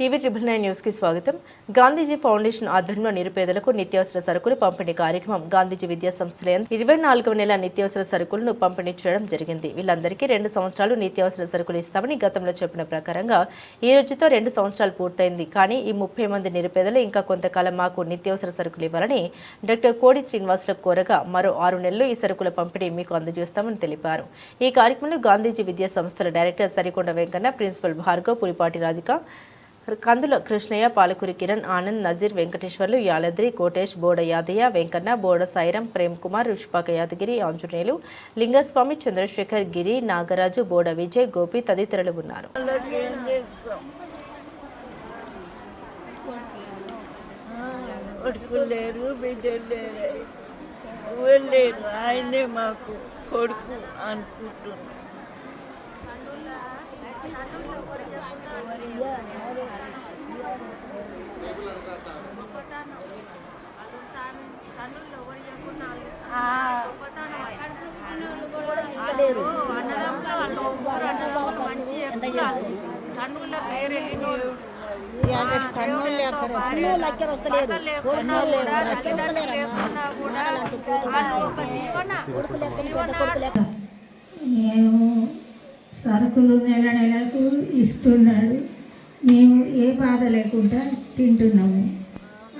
TV triple nine న్యూస్కి స్వాగతం. Gandhiji foundation ఆధ్వర్యంలో నిరుపేదలకు నిత్యావసర సరుకులు పంపిణీ కార్యక్రమం గాంధీజీ విద్యా సంస్థల ఇరవై నాలుగవ నెల నిత్యావసర సరుకులను పంపిణీ చేయడం జరిగింది. వీళ్ళందరికీ రెండు సంవత్సరాలు నిత్యావసర సరుకులు ఇస్తామని గతంలో చెప్పిన ప్రకారంగా ఈ రోజుతో రెండు సంవత్సరాలు పూర్తయింది. కానీ ఈ ముప్పై మంది నిరుపేదలు ఇంకా కొంతకాలం మాకు నిత్యావసర సరుకులు ఇవ్వాలని డాక్టర్ కోడి శ్రీనివాసులకు కోరగా మరో ఆరు నెలలు ఈ సరుకుల పంపిణీ మీకు అందజేస్తామని తెలిపారు. ఈ కార్యక్రమంలో గాంధీజీ విద్యా సంస్థల డైరెక్టర్ సరికొండ వెంకన్న ప్రిన్సిపల్ భార్గవ్ పులిపాటి రాధిక కందుల కృష్ణయ్య పాలకూరి కిరణ్ ఆనంద్ నజీర్ వెంకటేశ్వర్లు యాలద్రి కోటేష్ బోడ యాదయ్య వెంకన్న బోడ సాయిరం ప్రేమ్ కుమార్ రుషిపాక యాదగిరి ఆంజనేయులు లింగస్వామి చంద్రశేఖర్ గిరి నాగరాజు బోడ విజయ్ గోపి తదితరులు ఉన్నారు. వాళ్ళకి ఏం లేరు కొడుకు మేము సరుకులు నెల నెలకు ఇస్తున్నాడు మేము ఏ బాధ లేకుండా తింటున్నాము.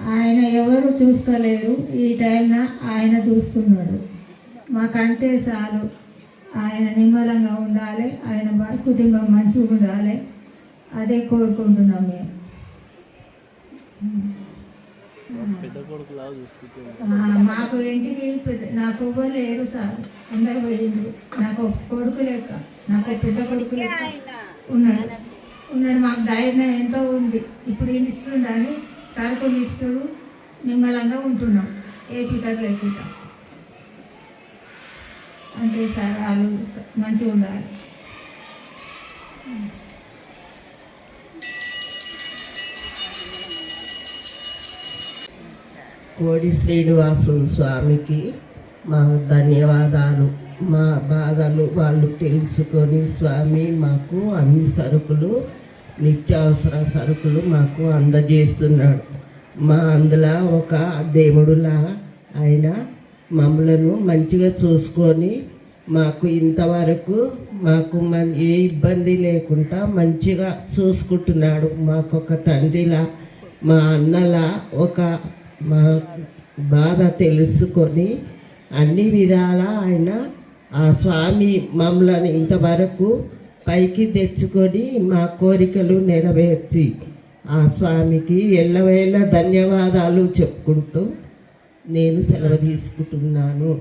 ఆయన ఎవరు చూస్తలేరు. ఈ టైంన ఆయన చూస్తున్నాడు. మాకంతే చాలు. ఆయన నిమ్మలంగా ఉండాలి. ఆయన కుటుంబం మంచిగా ఉండాలి. అదే కోరుకుంటున్నాం మేము. మాకు ఇంటికి నాకు ఎవ్వరు లేరు సార్. అందరు పోయిండ్రు. నాకు ఒక కొడుకు లెక్క నాకు పెద్ద కొడుకు లెక్క ఉన్నాడు. ఉన్నాడు. మాకు ధైర్యం ఎంతో ఉంది. ఇప్పుడు ఇస్తుండని సరుకులు ఇస్తుడు నిమ్మలంగా ఉంటున్నాం. ఏ పికర్ లేకుండా. అంతే సార్ వాళ్ళు మంచిగా ఉండాలి. కోడి శ్రీనివాసులు స్వామికి మా ధన్యవాదాలు. మా బాధలు వాళ్ళు తెలుసుకొని స్వామి మాకు అన్ని సరుకులు నిత్యావసర సరుకులు మాకు అందజేస్తున్నాడు. మా అందులో ఒక దేవుడులా ఆయన మమ్మలను మంచిగా చూసుకొని మాకు ఇంతవరకు మాకు మన ఏ ఇబ్బంది లేకుండా మంచిగా చూసుకుంటున్నాడు. మాకు ఒక తండ్రిలా మా అన్నలా ఒక మా బాధ తెలుసుకొని అన్ని విధాల ఆయన ఆ స్వామి మమ్మల్ని ఇంతవరకు పైకి తెచ్చుకొని మా కోరికలు నెరవేర్చి ఆ స్వామికి ఎల్లవేళ ధన్యవాదాలు చెప్పుకుంటూ నేను సెలవు తీసుకుంటున్నాను.